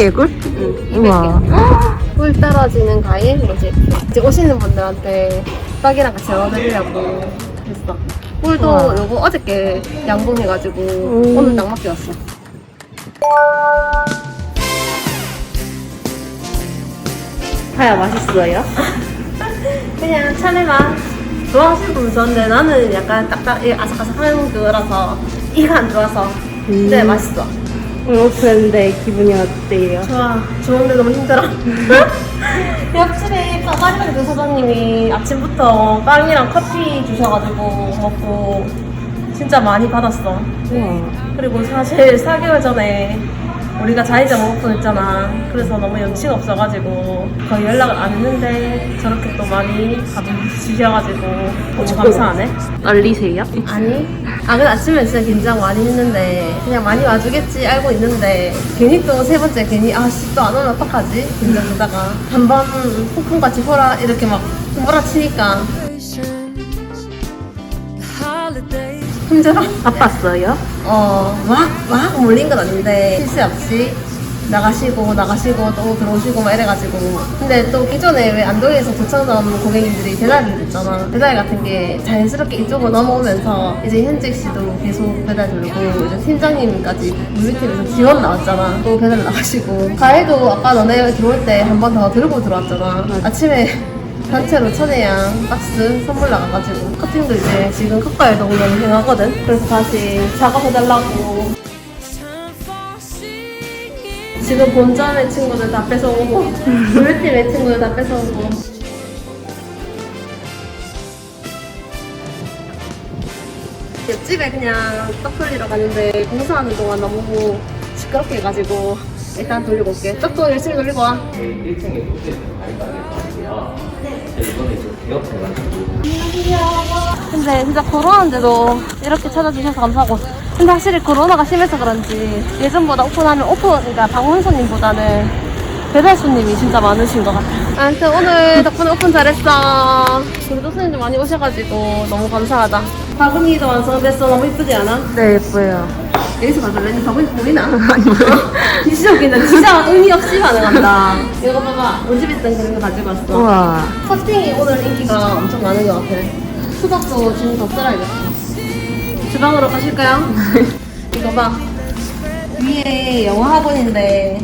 200개의 꿀? 응, 우와. 200개. 꿀 떨어지는 과일 뭐지? 이제 오시는 분들한테 떡이랑 같이 넣어드리려고 했어. 꿀도 우와. 요거 어저께 양봉해가지고 음. 오늘 딱 맡겨왔어. 하야 맛있어요? 그냥 차내만 좋아하시는 분은 좋은데 나는 약간 딱딱 이 아삭아삭한 거라서 이가 안 좋아서 근데 음. 맛있어. 오픈데 기분이 어때요? 좋아. 좋은데 너무 힘들어. 옆집에 까마리가 그 사장님이 아침부터 빵이랑 커피 주셔가지고 먹고 진짜 많이 받았어. 우와. 그리고 사실 4개월 전에 우리가 자이장 오픈했잖아. 그래서 너무 연치가 없어가지고 거의 연락을 안 했는데 저렇게 또 많이 받아주셔가지고 너무 감사하네. 떨리세요? 아니. 아, 그 아침에 진짜 긴장 많이 했는데, 그냥 많이 와주겠지 알고 있는데, 괜히 또 세 번째 괜히, 아, 씨, 또 안 오면 어떡하지? 긴장되다가. 한번 폭풍같이 호라, 이렇게 막, 몰아치니까 힘들어. 바빴어요? 어, 막, 막 몰린 건 아닌데, 실수 없이 나가시고, 나가시고, 또 들어오시고, 막 이래가지고. 근데 또 기존에 왜 안동에서 도착한 고객님들이 배달이 됐잖아. 배달 같은 게 자연스럽게 이쪽으로 넘어오면서, 이제 현직 씨도 계속 배달 들고, 이제 팀장님까지 물류팀에서 지원 나왔잖아. 또 배달 나가시고. 과일도 아까 너네 들어올 때 한 번 더 들고 들어왔잖아. 아침에 단체로 천혜양 박스 선물 나가가지고 커팅도 이제 지금 컵과일도 너무 유행하거든 그래서 다시 작업해달라고 지금 본점의 친구들 다 뺏어오고 블루팀의 친구들 다 뺏어오고. 옆집에 그냥 떡 돌리러 가는데 공사하는 동안 너무 시끄럽게 해가지고 일단 돌리고 올게 떡도 열심히 돌리고 와 1층에 호텔 가입하셨고요. 이번에 좀 개업해가지고 근데 진짜 코로나인데도 이렇게 찾아주셔서 감사하고 근데 확실히 코로나가 심해서 그런지 예전보다 오픈하면 오픈 그러니까 방문 손님보다는 배달 손님이 진짜 많으신 것 같아요 아무튼 오늘 덕분에 오픈 잘했어 그래도 손님들 많이 오셔가지고 너무 감사하다 바구니도 완성됐어 너무 이쁘지 않아? 네, 예뻐요. 여기서 봐줄래? 바구니 보이나? 아니 진짜 웃긴다 진짜 의미 없이 반응한다 이거 봐봐 우리 집에 있던 그런 거 가지고 왔어 우와. 커팅이 오늘 인기가 엄청 많은 것 같아. 수박도 지금 더 썰어야겠다. 주방으로 가실까요? 이거 봐. 위에 영어 학원인데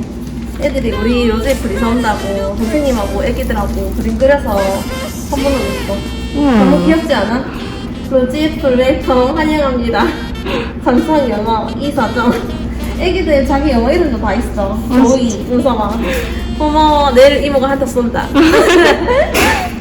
애들이 우리 로제이플 이사 온다고 선생님하고 애기들하고 그림 그려서 선물로 줬어. 너무 귀엽지 않아? 로제이플 웰컴 환영합니다. 전상 영어 이사정. 애기들 자기 영어 이름도 다 있어. 조이, 은서가. 고마워. 내일 이모가 한테 쏜다.